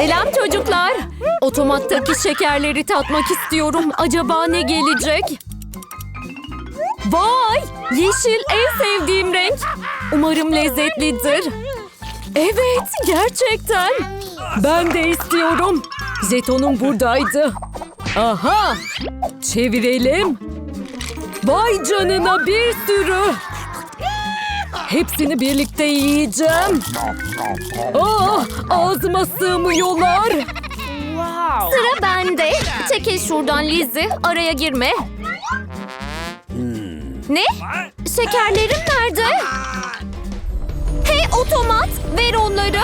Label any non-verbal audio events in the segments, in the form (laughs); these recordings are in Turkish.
Selam çocuklar. Otomattaki şekerleri tatmak istiyorum. Acaba ne gelecek? Vay! Yeşil en sevdiğim renk. Umarım lezzetlidir. Evet, gerçekten. Ben de istiyorum. Jetonum buradaydı. Aha! Çevirelim. Vay canına bir sürü. Hepsini birlikte yiyeceğim. Ah, ağzıma sığmıyorlar. Sıra bende. Çekil şuradan Lizzy. Araya girme. Ne? Şekerlerim nerede? Hey otomat ver onları.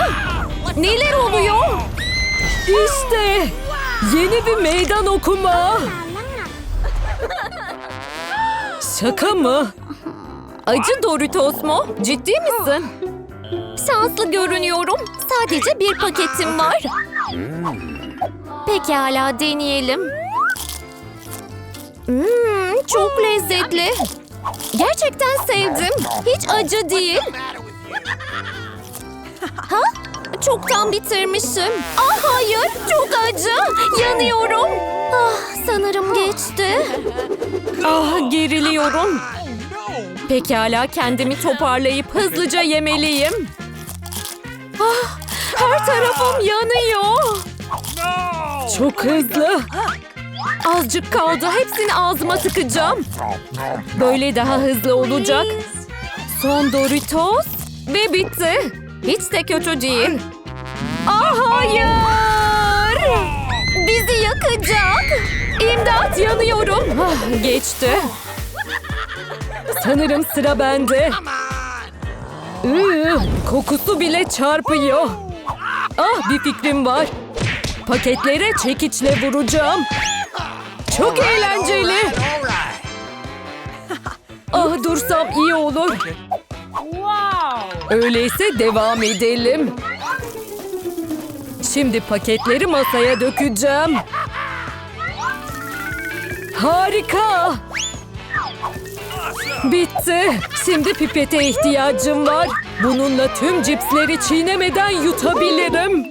Neler oluyor? İşte yeni bir meydan okuma. Şaka mı? Acı Doritos mu? Ciddi misin? Şanslı görünüyorum. Sadece bir paketim var. Pekala deneyelim. Hmm, çok lezzetli. Gerçekten sevdim. Hiç acı değil. Ha? Çoktan bitirmişim. Ah hayır, çok acı. Yanıyorum. Ah, sanırım geçti. Ah, geriliyorum. Pekala kendimi toparlayıp hızlıca yemeliyim. Ah, her tarafım yanıyor. Çok hızlı. Azıcık kaldı. Hepsini ağzıma tıkacağım. Böyle daha hızlı olacak. Son Doritos ve bitti. Hiç de kötü değil. Ah hayır! Bizi yakacak. İmdat yanıyorum. Ah, geçti. Sanırım sıra bende. Iı, kokusu bile çarpıyor. Ah bir fikrim var. Paketlere çekiçle vuracağım. Çok eğlenceli. Ah dursam iyi olur. Öyleyse devam edelim. Şimdi paketleri masaya dökeceğim. Harika. Bitti. Şimdi pipete ihtiyacım var. Bununla tüm cipsleri çiğnemeden yutabilirim.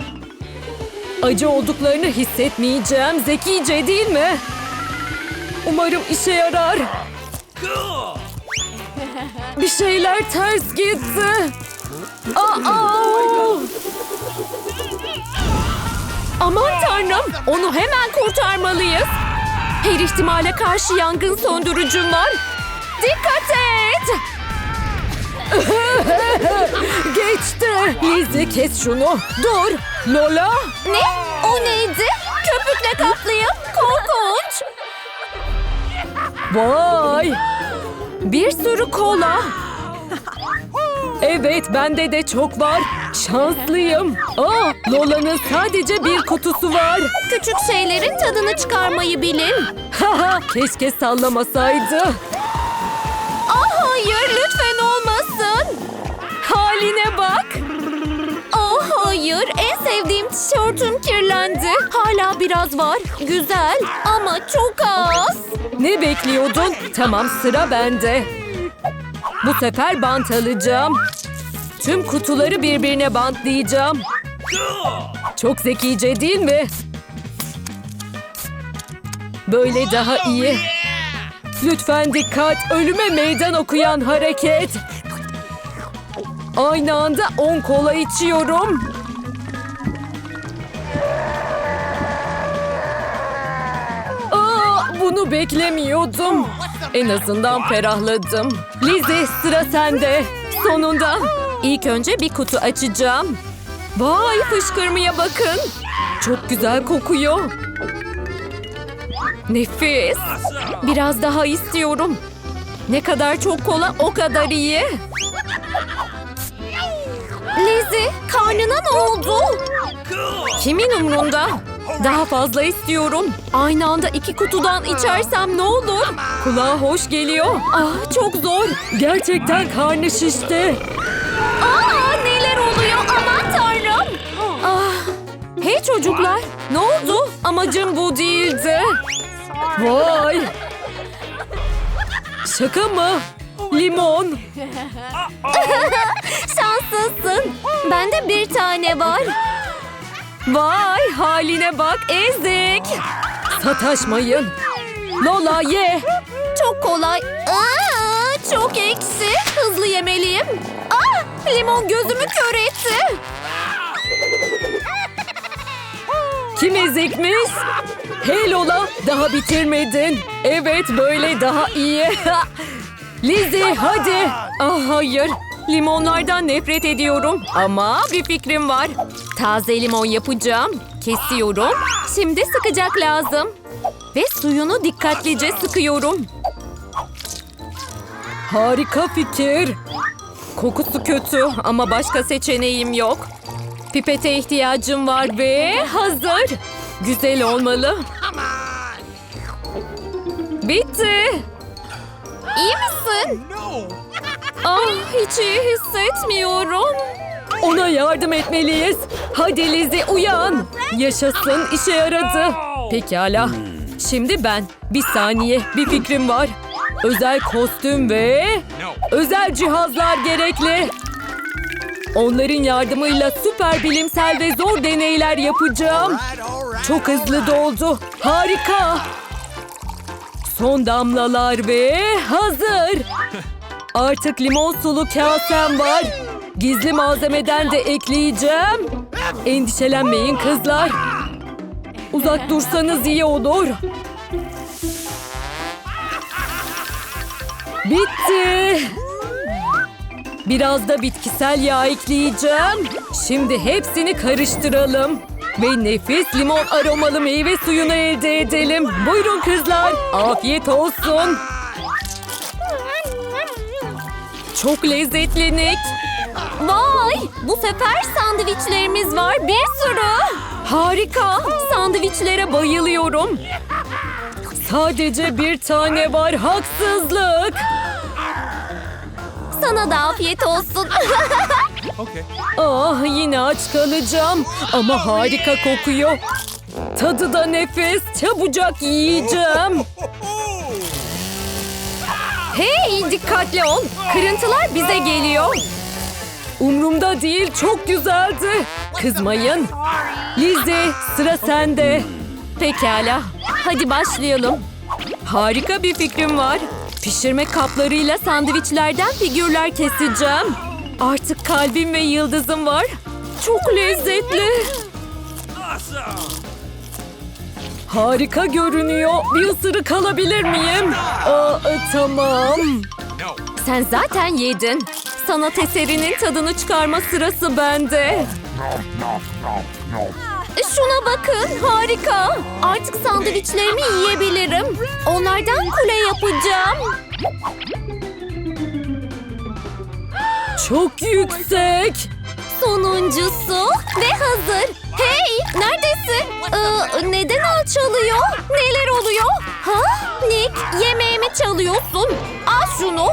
Acı olduklarını hissetmeyeceğim. Zekice değil mi? Umarım işe yarar. Bir şeyler ters gitti. Aa! Aman tanrım, onu hemen kurtarmalıyız. Her ihtimale karşı yangın söndürücüm var. Dikkat et! (laughs) Geçti. Lizzie kes şunu. Dur. Lola. Ne? O neydi? Köpükle kaplıyım. Korkunç. Vay. Bir sürü kola. Evet bende de çok var. Şanslıyım. Aa, Lola'nın sadece bir kutusu var. Küçük şeylerin tadını çıkarmayı bilin. Haha keşke sallamasaydı. Haline bak. Oh hayır en sevdiğim tişörtüm kirlendi. Hala biraz var. Güzel ama çok az. Ne bekliyordun? Tamam sıra bende. Bu sefer bant alacağım. Tüm kutuları birbirine bantlayacağım. Çok zekice değil mi? Böyle daha iyi. Lütfen dikkat. Ölüme meydan okuyan hareket. Aynı anda 10 kola içiyorum. Aa, bunu beklemiyordum. En azından ferahladım. Lizzie sıra sende. Sonunda. İlk önce bir kutu açacağım. Vay fışkırmaya bakın. Çok güzel kokuyor. Nefis. Biraz daha istiyorum. Ne kadar çok kola o kadar iyi. Lizzie karnına ne oldu? Kimin umrunda? Daha fazla istiyorum. Aynı anda iki kutudan içersem ne olur? Kulağa hoş geliyor. Ah çok zor. Gerçekten karnı şişti. Aa neler oluyor aman tanrım. Ah. Hey çocuklar ne oldu? Amacım bu değildi. Vay. Şaka mı? Limon. (laughs) (laughs) Şanslısın. Bende bir tane var. Vay haline bak ezik. Sataşmayın. Lola ye. Çok kolay. Aa, çok eksi. Hızlı yemeliyim. Ah, limon gözümü kör etti. Kim ezikmiş? Hey Lola daha bitirmedin. Evet böyle daha iyi. (laughs) Lizzie hadi. Ah hayır. Limonlardan nefret ediyorum. Ama bir fikrim var. Taze limon yapacağım. Kesiyorum. Şimdi sıkacak lazım. Ve suyunu dikkatlice sıkıyorum. Harika fikir. Kokusu kötü ama başka seçeneğim yok. Pipete ihtiyacım var ve hazır. Güzel olmalı. Bitti. İyi misin? Ah hiç iyi hissetmiyorum. Ona yardım etmeliyiz. Hadi Lizzie uyan. Yaşasın işe yaradı. Pekala. Şimdi ben. Bir saniye bir fikrim var. Özel kostüm ve özel cihazlar gerekli. Onların yardımıyla süper bilimsel ve zor deneyler yapacağım. Çok hızlı doldu. Harika. Son damlalar ve hazır. Artık limon sulu kasem var. Gizli malzemeden de ekleyeceğim. Endişelenmeyin kızlar. Uzak dursanız iyi olur. Bitti. Biraz da bitkisel yağ ekleyeceğim. Şimdi hepsini karıştıralım. Ve nefis limon aromalı meyve suyunu elde edelim. Buyurun kızlar. Afiyet olsun. Çok lezzetli Nick. Vay! Bu sefer sandviçlerimiz var bir sürü. Harika. Sandviçlere bayılıyorum. Sadece bir tane var haksızlık. Sana da afiyet olsun. (laughs) Ah yine aç kalacağım ama harika kokuyor. Tadı da nefis. Çabucak yiyeceğim. Hey dikkatli ol. Kırıntılar bize geliyor. Umrumda değil çok güzeldi. Kızmayın. Lizzie sıra sende. Pekala. Hadi başlayalım. Harika bir fikrim var. Pişirme kaplarıyla sandviçlerden figürler keseceğim. Artık kalbim ve yıldızım var. Çok lezzetli. Harika görünüyor. Bir ısırık alabilir miyim? Aa, e, tamam. Sen zaten yedin. Sanat eserinin tadını çıkarma sırası bende. Şuna bakın harika. Artık sandviçlerimi yiyebilirim. Onlardan kule yapacağım. Çok yüksek. Sonuncusu ve hazır. Hey neredesin? Ee, neden alçalıyor? Neler oluyor? Ha? Nick yemeğimi çalıyorsun. Al şunu.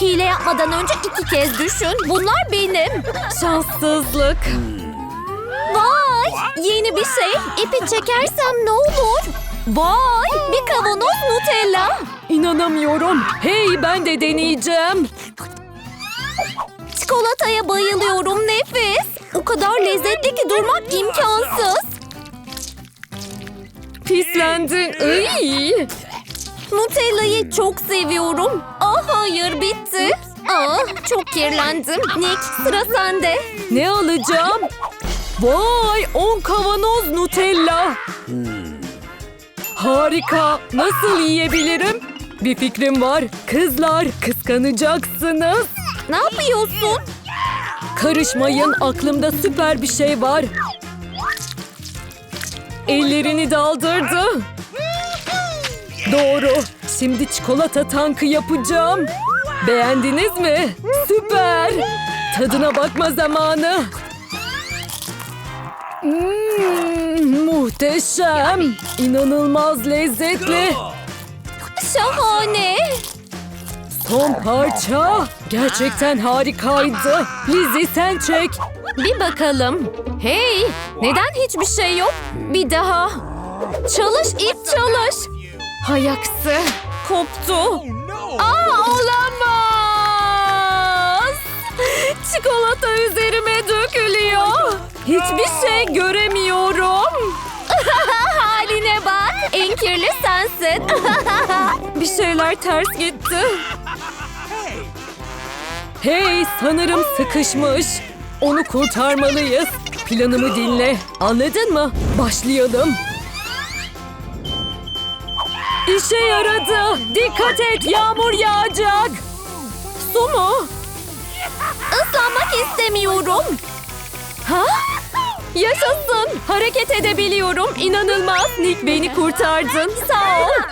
Hile yapmadan önce iki kez düşün. Bunlar benim. Şanssızlık. Vay! Yeni bir şey. İpi çekersem ne olur? Vay! Bir kavanoz Nutella. İnanamıyorum. Hey ben de deneyeceğim. Çikolataya bayılıyorum nefis. O kadar lezzetli ki durmak imkansız. Pislendin. Iy. Nutella'yı çok seviyorum. Ah hayır bitti. Ah çok kirlendim. Nick sıra sende. Ne alacağım? Vay 10 kavanoz Nutella. Harika. Nasıl yiyebilirim? Bir fikrim var. Kızlar kıskanacaksınız. Ne yapıyorsun? Karışmayın aklımda süper bir şey var. Ellerini daldırdı. Doğru. Şimdi çikolata tankı yapacağım. Beğendiniz mi? Süper. Tadına bakma zamanı. Hmm, muhteşem. İnanılmaz lezzetli. Şahane. Son parça. Gerçekten harikaydı. Lizzie sen çek. Bir bakalım. Hey, neden hiçbir şey yok? Bir daha. Çalış ip çalış. Hay aksi. Koptu. Aa olamaz. Çikolata üzerime dökülüyor. Hiçbir şey göremiyorum. (laughs) Haline bak. En kirli sensin. (laughs) Bir şeyler ters gitti. Hey sanırım sıkışmış. Onu kurtarmalıyız. Planımı dinle. Anladın mı? Başlayalım. İşe yaradı. Dikkat et yağmur yağacak. Su mu? Islanmak istemiyorum. Ha? Yaşasın. Hareket edebiliyorum. İnanılmaz. Nick beni kurtardın. Sağ ol.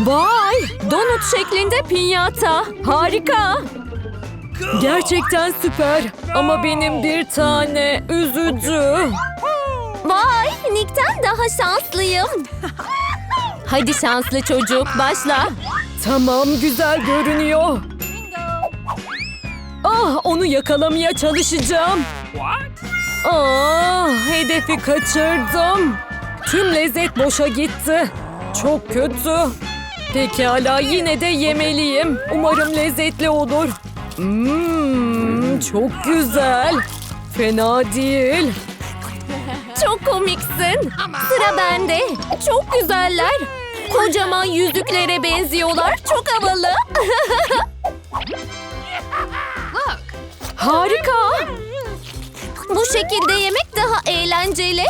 Vay! Donut şeklinde pinyata. Harika. Gerçekten süper. Ama benim bir tane üzücü. Vay! Nick'ten daha şanslıyım. Hadi şanslı çocuk başla. Tamam güzel görünüyor. Ah onu yakalamaya çalışacağım. Ah hedefi kaçırdım. Tüm lezzet boşa gitti. Çok kötü. Pekala yine de yemeliyim. Umarım lezzetli olur. Mmm çok güzel. Fena değil. Çok komiksin. Sıra bende. Çok güzeller. Kocaman yüzüklere benziyorlar. Çok havalı. Harika. Bu şekilde yemek daha eğlenceli.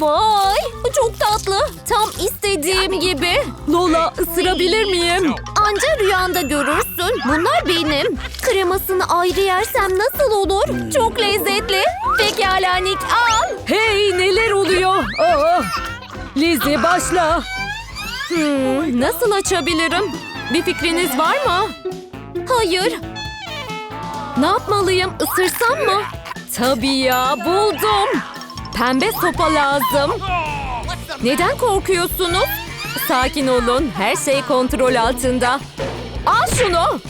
Vay, çok tatlı. Tam istediğim gibi. Lola, ısırabilir miyim? Anca rüyanda görürsün. Bunlar benim. Kremasını ayrı yersem nasıl olur? Çok lezzetli. Pekala Nick, al. Hey, neler oluyor? Aa. Lizzie, başla. Hmm, nasıl açabilirim? Bir fikriniz var mı? Hayır. Ne yapmalıyım? Isırsam mı? Tabii ya buldum. Pembe sopa lazım. Neden korkuyorsunuz? Sakin olun. Her şey kontrol altında. Al şunu.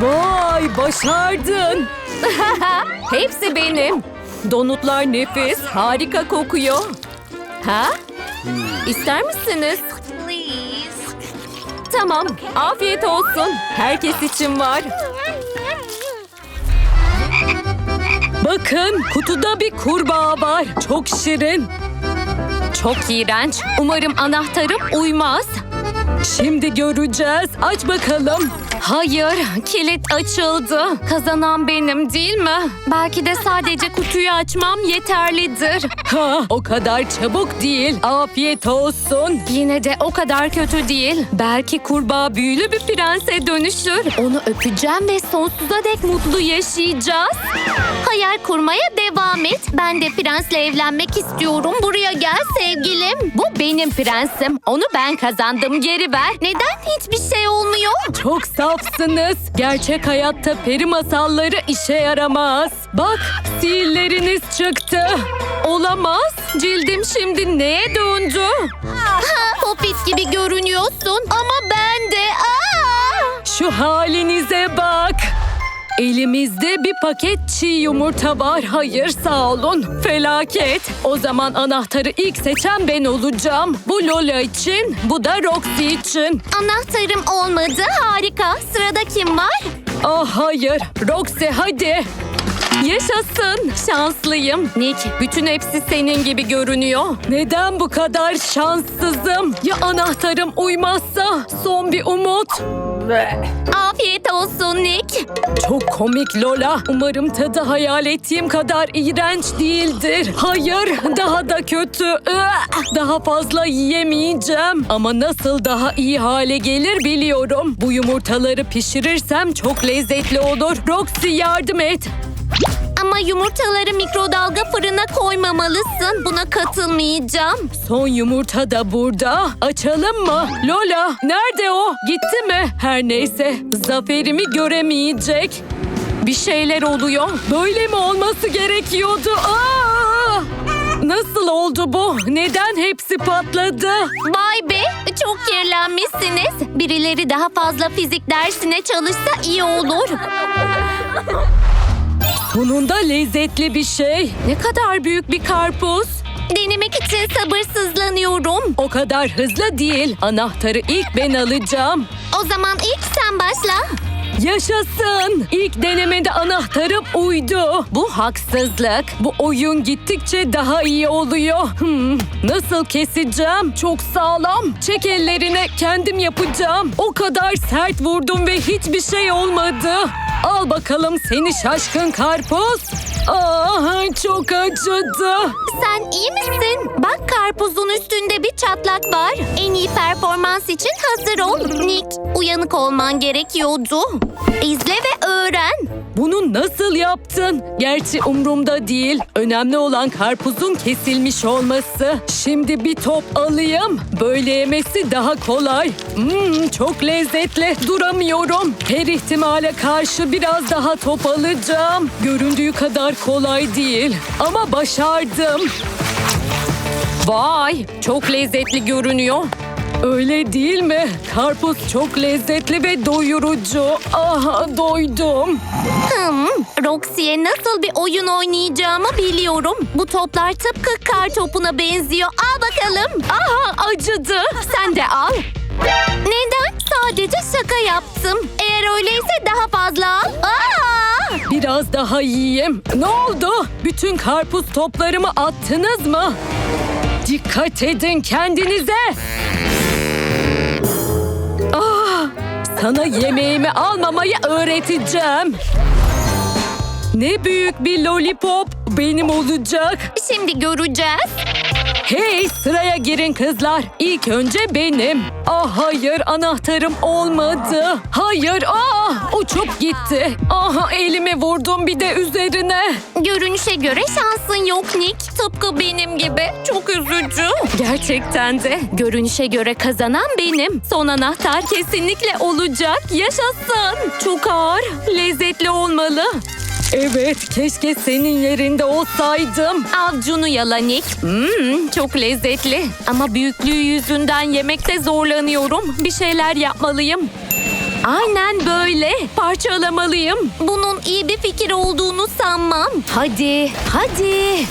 Vay başardın. (laughs) Hepsi benim. Donutlar nefis. Harika kokuyor. Ha? İster misiniz? Tamam. Afiyet olsun. Herkes için var. Bakın kutuda bir kurbağa var. Çok şirin. Çok iğrenç. Umarım anahtarım uymaz. Şimdi göreceğiz. Aç bakalım. Hayır, kilit açıldı. Kazanan benim değil mi? Belki de sadece kutuyu açmam yeterlidir. Ha, o kadar çabuk değil. Afiyet olsun. Yine de o kadar kötü değil. Belki kurbağa büyülü bir prense dönüşür. Onu öpeceğim ve sonsuza dek mutlu yaşayacağız. Hayal kurmaya devam et. Ben de prensle evlenmek istiyorum. Buraya gel sevgilim. Bu benim prensim. Onu ben kazandım. Geri ver. Neden hiçbir şey olmuyor? Çok safsınız. Gerçek hayatta peri masalları işe yaramaz. Bak sihirleriniz çıktı. Olamaz. Cildim şimdi neye döndü? Popit gibi görünüyorsun ama ben de aa! Şu halinize bak. Elimizde bir paket çiğ yumurta var. Hayır sağ olun. Felaket. O zaman anahtarı ilk seçen ben olacağım. Bu Lola için, bu da Roxy için. Anahtarım olmadı harika. Sırada kim var? Ah hayır. Roxy hadi. Yaşasın. Şanslıyım. Nick, bütün hepsi senin gibi görünüyor. Neden bu kadar şanssızım? Ya anahtarım uymazsa? Son bir umut. Afiyet olsun Nick. Çok komik Lola. Umarım tadı hayal ettiğim kadar iğrenç değildir. Hayır, daha da kötü. Daha fazla yiyemeyeceğim. Ama nasıl daha iyi hale gelir biliyorum. Bu yumurtaları pişirirsem çok lezzetli olur. Roxy yardım et. Ama yumurtaları mikrodalga fırına koymamalısın. Buna katılmayacağım. Son yumurta da burada. Açalım mı? Lola, nerede o? Gitti mi? Her neyse, zaferimi göremeyecek. Bir şeyler oluyor. Böyle mi olması gerekiyordu? Aa! Nasıl oldu bu? Neden hepsi patladı? Vay be çok kirlenmişsiniz. Birileri daha fazla fizik dersine çalışsa iyi olur. Sonunda lezzetli bir şey. Ne kadar büyük bir karpuz. Denemek için sabırsızlanıyorum. O kadar hızlı değil. Anahtarı ilk ben alacağım. O zaman ilk sen başla. Yaşasın! İlk denemede anahtarım uydu. Bu haksızlık. Bu oyun gittikçe daha iyi oluyor. Hmm, nasıl keseceğim? Çok sağlam. Çek ellerine kendim yapacağım. O kadar sert vurdum ve hiçbir şey olmadı. Al bakalım seni şaşkın karpuz. Ah çok acıdı. Sen iyi misin? Bak karpuzun üstünde bir çatlak var. En iyi performans için hazır ol. Nick, uyanık olman gerekiyordu. İzle ve öğren. Bunu nasıl yaptın? Gerçi umrumda değil. Önemli olan karpuzun kesilmiş olması. Şimdi bir top alayım. Böyle yemesi daha kolay. Hmm, çok lezzetli. Duramıyorum. Her ihtimale karşı biraz daha top alacağım. Göründüğü kadar kolay değil. Ama başardım. Vay, çok lezzetli görünüyor. Öyle değil mi? Karpuz çok lezzetli ve doyurucu. Ah, doydum. Hmm, Roxy'ye nasıl bir oyun oynayacağımı biliyorum. Bu toplar tıpkı kar topuna benziyor. Al bakalım. Aha acıdı. Sen de al. Neden? Sadece şaka yaptım. Eğer öyleyse daha fazla al. Aa! Biraz daha yiyeyim. Ne oldu? Bütün karpuz toplarımı attınız mı? Dikkat edin kendinize. Ah, sana yemeğimi almamayı öğreteceğim. Ne büyük bir lollipop benim olacak. Şimdi göreceğiz. Hey sıraya girin kızlar. İlk önce benim. Ah hayır anahtarım olmadı. Hayır ah uçup gitti. Ah elimi vurdum bir de üzerine. Görünüşe göre şansın yok Nick. Tıpkı benim gibi. Çok üzücü. Gerçekten de görünüşe göre kazanan benim. Son anahtar kesinlikle olacak. Yaşasın. Çok ağır. Lezzetli olmalı. Evet, keşke senin yerinde olsaydım. Avcunu yala Nick. Hmm, çok lezzetli. Ama büyüklüğü yüzünden yemekte zorlanıyorum. Bir şeyler yapmalıyım. Aynen böyle. Parçalamalıyım. Bunun iyi bir fikir olduğunu sanmam. Hadi, hadi.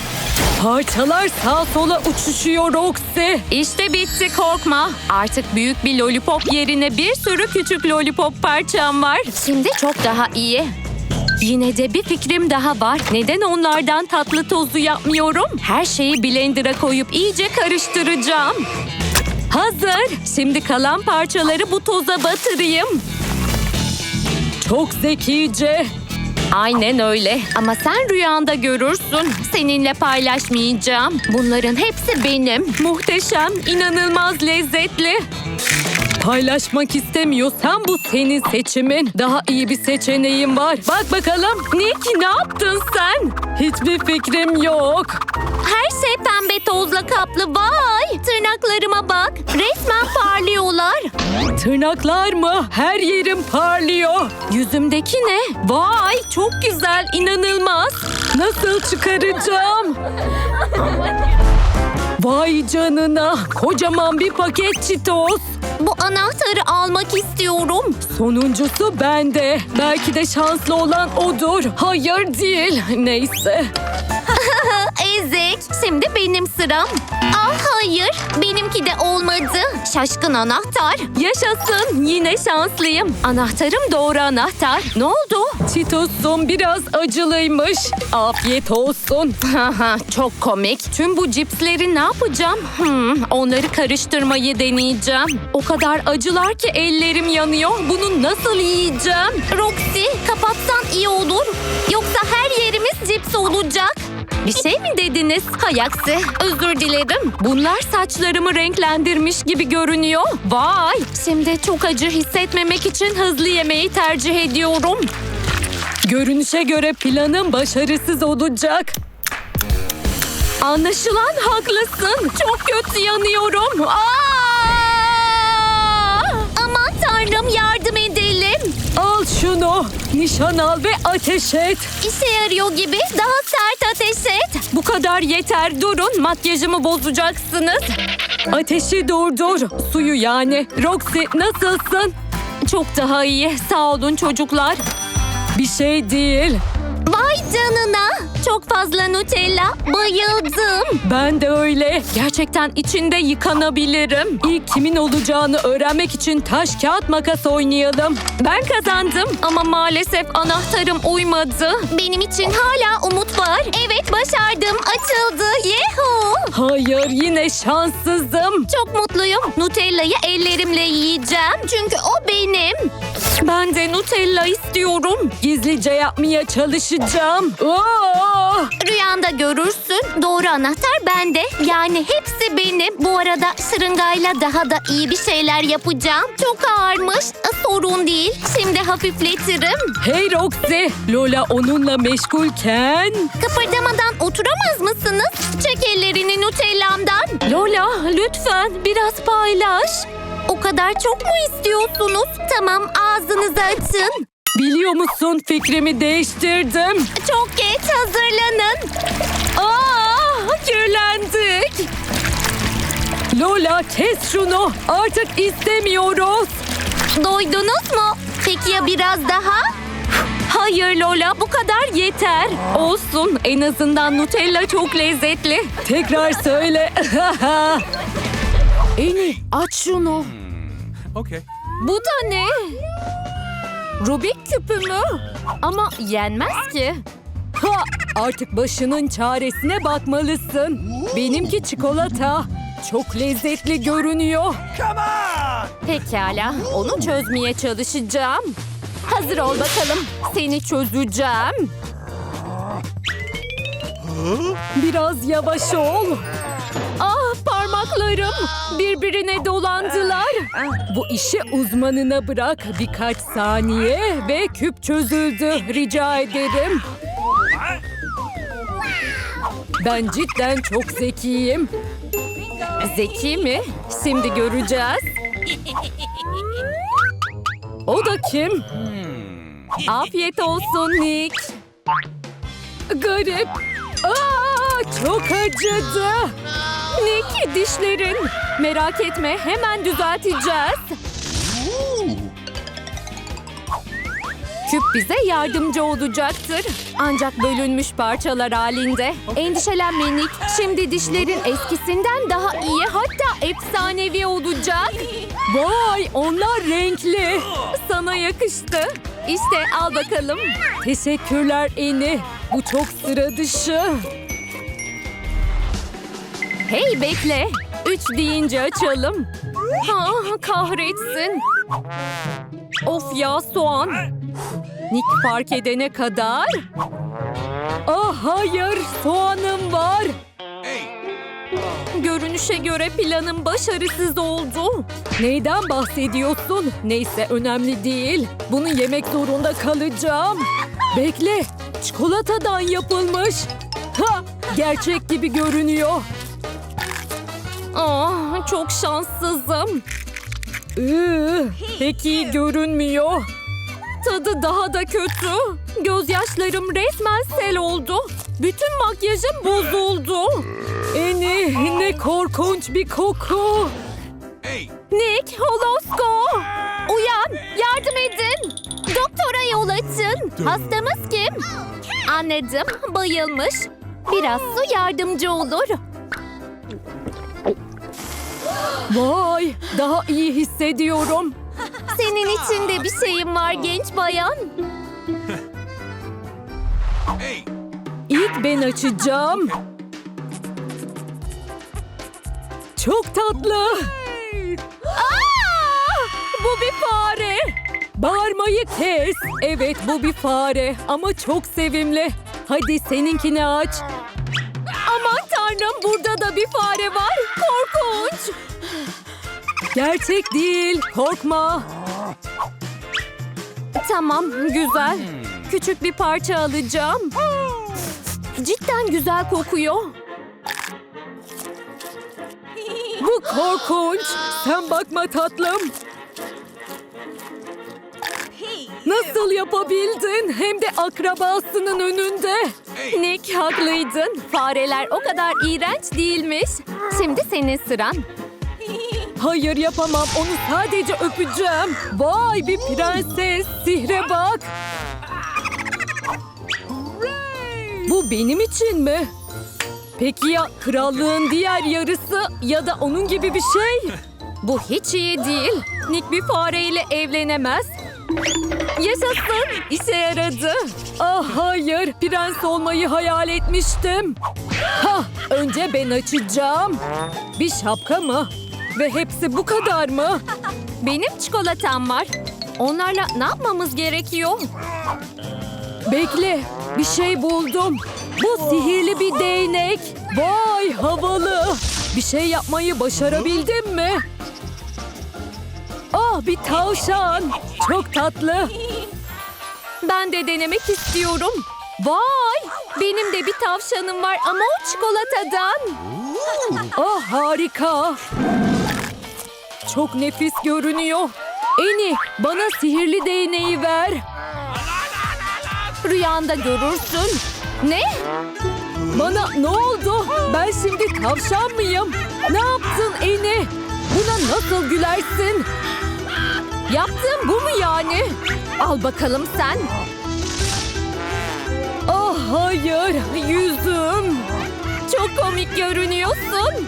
Parçalar sağ sola uçuşuyor Roxy. İşte bitti korkma. Artık büyük bir lollipop yerine bir sürü küçük lollipop parçam var. Şimdi çok daha iyi. Yine de bir fikrim daha var. Neden onlardan tatlı tozu yapmıyorum? Her şeyi blender'a koyup iyice karıştıracağım. Hazır. Şimdi kalan parçaları bu toza batırayım. Çok zekice. Aynen öyle. Ama sen rüyanda görürsün. Seninle paylaşmayacağım. Bunların hepsi benim. Muhteşem, inanılmaz lezzetli. Paylaşmak istemiyorsan bu senin seçimin. Daha iyi bir seçeneğim var. Bak bakalım. Nick ne yaptın sen? Hiçbir fikrim yok. Her şey pembe tozla kaplı. Vay! Tırnaklarıma bak. Resmen parlıyorlar. Tırnaklar mı? Her yerim parlıyor. Yüzümdeki ne? Vay çok güzel, inanılmaz. Nasıl çıkaracağım? Vay canına, kocaman bir paket çitos. Bu anahtarı almak istiyorum. Sonuncusu bende. Belki de şanslı olan odur. Hayır değil. Neyse. (laughs) Ezik. Şimdi benim sıram. Hayır. Benimki de olmadı. Şaşkın anahtar. Yaşasın. Yine şanslıyım. Anahtarım doğru anahtar. Ne oldu? Çitosum biraz acılıymış. Afiyet olsun. Haha, Çok komik. Tüm bu cipsleri ne yapacağım? Hmm, onları karıştırmayı deneyeceğim. O kadar acılar ki ellerim yanıyor. Bunu nasıl yiyeceğim? Roxy kapatsan iyi olur. Yoksa her yerimiz cips olacak. Bir şey mi dediniz? Hay aksi. Özür dilerim. Bunlar saçlarımı renklendirmiş gibi görünüyor. Vay! Şimdi çok acı hissetmemek için hızlı yemeği tercih ediyorum. Görünüşe göre planım başarısız olacak. Anlaşılan haklısın. Çok kötü yanıyorum. Aa! Aman tanrım yardım şunu. Nişan al ve ateş et. İşe yarıyor gibi daha sert ateş et. Bu kadar yeter durun makyajımı bozacaksınız. Ateşi durdur suyu yani. Roxy nasılsın? Çok daha iyi sağ olun çocuklar. Bir şey değil. Vay canına. Çok fazla Nutella. Bayıldım. Ben de öyle. Gerçekten içinde yıkanabilirim. İlk kimin olacağını öğrenmek için taş kağıt makas oynayalım. Ben kazandım ama maalesef anahtarım uymadı. Benim için hala umut var. Evet başardım. Açıldı. Yehu. Hayır yine şanssızım. Çok mutluyum. Nutella'yı ellerimle yiyeceğim. Çünkü o benim. Ben de Nutella istiyorum. Gizlice yapmaya çalışacağım. Aa! Rüyanda görürsün. Doğru anahtar bende. Yani hepsi benim. Bu arada şırıngayla daha da iyi bir şeyler yapacağım. Çok ağırmış. Sorun değil. Şimdi hafifletirim. Hey Roxy, Lola onunla meşgulken... Kıpırdamadan oturamaz mısınız? Çek ellerini Nutella'mdan. Lola lütfen biraz paylaş. Kadar çok mu istiyorsunuz? Tamam ağzınızı açın. Biliyor musun fikrimi değiştirdim. Çok geç hazırlanın. Aa, kirlendik. Lola kes şunu. Artık istemiyoruz. Doydunuz mu? Peki ya biraz daha? Hayır Lola bu kadar yeter. Olsun en azından Nutella çok lezzetli. Tekrar söyle. (laughs) Eni aç şunu. Okay. Bu da ne? Rubik küpü mü? Ama yenmez ki. Ha, artık başının çaresine bakmalısın. Benimki çikolata. Çok lezzetli görünüyor. Pekala, onu çözmeye çalışacağım. Hazır ol bakalım. Seni çözeceğim. Biraz yavaş ol. Ah parmaklarım birbirine dolandılar. Bu işi uzmanına bırak. Birkaç saniye ve küp çözüldü. Rica ederim. Ben cidden çok zekiyim. Zeki mi? Şimdi göreceğiz. O da kim? Afiyet olsun Nick. Garip. Aa, çok acıdı. Nick dişlerin. Merak etme hemen düzelteceğiz. Küp bize yardımcı olacaktır. Ancak bölünmüş parçalar halinde. Endişelenme Nick. Şimdi dişlerin eskisinden daha iyi hatta efsanevi olacak. Vay onlar renkli. Sana yakıştı. İşte al bakalım. Teşekkürler Eni. Bu çok sıra dışı. Hey bekle. Üç deyince açalım. Ha, kahretsin. Of ya soğan. Nick fark edene kadar. Ah hayır soğanım var. Görünüşe göre planım başarısız oldu. Neyden bahsediyorsun? Neyse önemli değil. Bunu yemek zorunda kalacağım. Bekle. Çikolatadan yapılmış. Ha, gerçek gibi görünüyor. Ah, çok şanssızım. Iı, pek iyi görünmüyor. Tadı daha da kötü. Gözyaşlarım resmen sel oldu. Bütün makyajım bozuldu. Eni ne korkunç bir koku. Nick, Holosko. Uyan, yardım edin. Doktora yol açın. Hastamız kim? Anladım, bayılmış. Biraz su yardımcı olur. Vay, daha iyi hissediyorum. Senin için de bir şeyim var genç bayan. Hey. İlk ben açacağım. Çok tatlı. Aa! Bu bir fare. Bağırmayı kes. Evet bu bir fare ama çok sevimli. Hadi seninkini aç. Aman tanrım burada da bir fare var. Korkunç. Gerçek değil. Korkma. Tamam güzel. Küçük bir parça alacağım. Cidden güzel kokuyor. Bu korkunç. Sen bakma tatlım. Nasıl yapabildin? Hem de akrabasının önünde. Nick haklıydın. Fareler o kadar iğrenç değilmiş. Şimdi senin sıran. Hayır yapamam. Onu sadece öpeceğim. Vay bir prenses. Sihre bak. Bu benim için mi? Peki ya krallığın diğer yarısı ya da onun gibi bir şey? Bu hiç iyi değil. Nick bir fareyle evlenemez. Yaşasın, işe yaradı. Ah hayır, prens olmayı hayal etmiştim. Ha, önce ben açacağım. Bir şapka mı? Ve hepsi bu kadar mı? Benim çikolatam var. Onlarla ne yapmamız gerekiyor? Bekle, bir şey buldum. Bu sihirli bir değnek. Vay havalı. Bir şey yapmayı başarabildin mi? Ah bir tavşan. Çok tatlı. Ben de denemek istiyorum. Vay! Benim de bir tavşanım var ama o çikolatadan. Ah harika. Çok nefis görünüyor. Eni bana sihirli değneği ver. Rüyanda görürsün. Ne? Bana ne oldu? Ben şimdi tavşan mıyım? Ne yaptın Eni? Buna nasıl gülersin? Yaptığın bu mu yani? Al bakalım sen. Ah hayır, yüzüm. Çok komik görünüyorsun.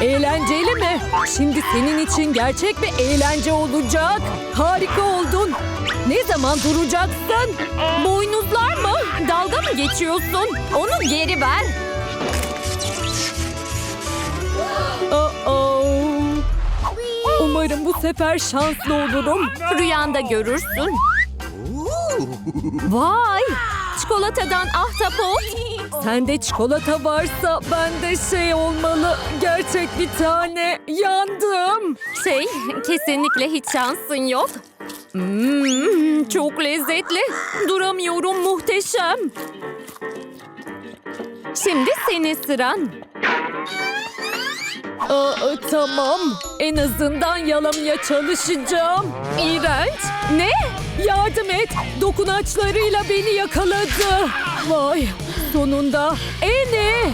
Eğlenceli mi? Şimdi senin için gerçek bir eğlence olacak. Harika oldun. Ne zaman duracaksın? Boynuzlar mı? Dalga mı geçiyorsun? Onu geri ver. Uh-oh. Umarım bu sefer şanslı olurum. Rüyanda görürsün. Vay! Çikolatadan ahtapot. Sende çikolata varsa bende şey olmalı. Gerçek bir tane. Yandım. Şey, kesinlikle hiç şansın yok. Hmm, çok lezzetli. Duramıyorum muhteşem. Şimdi senin sıran. Aa, tamam. En azından yalamaya çalışacağım. İğrenç. Ne? Yardım et. Dokunaçlarıyla beni yakaladı. Vay. Sonunda. Eni.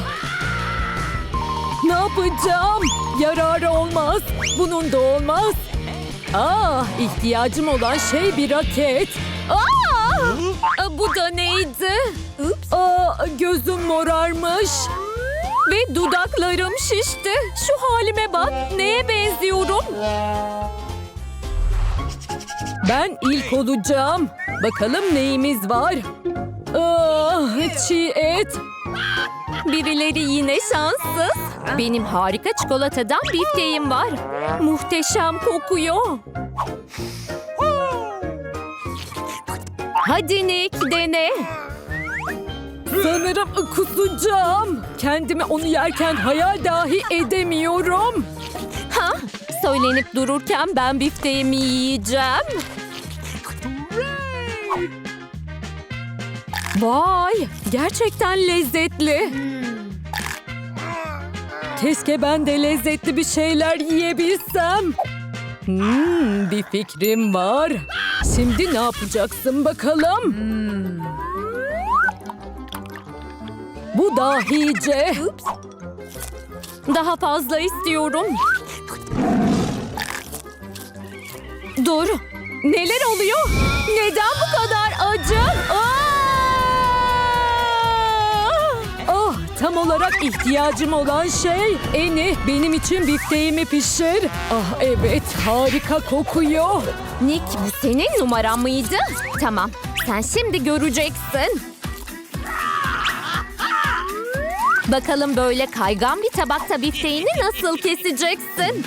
Ne yapacağım? Yararı olmaz. Bunun da olmaz. Aa, ihtiyacım olan şey bir raket. Aa! Aa, Bu da neydi? Aa, gözüm morarmış. Ve dudaklarım şişti. Şu halime bak. Neye benziyorum? Ben ilk olacağım. Bakalım neyimiz var? Ah, çiğ et. Birileri yine şanssız. Benim harika çikolatadan bifteğim var. Muhteşem kokuyor. Hadi Nick dene. Sanırım kusacağım. Kendimi onu yerken hayal dahi edemiyorum. Ha? Söylenip dururken ben bifteğimi yiyeceğim. Vay! Gerçekten lezzetli. Keşke ben de lezzetli bir şeyler yiyebilsem. Hmm, bir fikrim var. Şimdi ne yapacaksın bakalım? Bu dahice. Daha fazla istiyorum. Dur. Neler oluyor? Neden bu kadar acı? Tam olarak ihtiyacım olan şey. Eni, benim için bifteğimi pişir. Ah evet, harika kokuyor. Nick, bu senin numaran mıydı? Tamam, sen şimdi göreceksin. Bakalım böyle kaygan bir tabakta bifteğini nasıl keseceksin?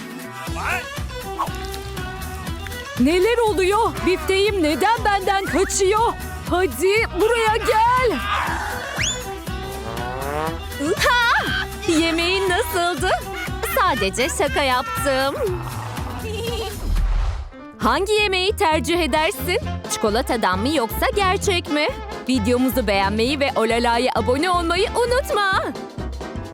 Neler oluyor? Bifteğim neden benden kaçıyor? Hadi buraya gel. Ha! Yemeğin nasıldı? Sadece şaka yaptım. Hangi yemeği tercih edersin? Çikolatadan mı yoksa gerçek mi? Videomuzu beğenmeyi ve Olala'ya abone olmayı unutma.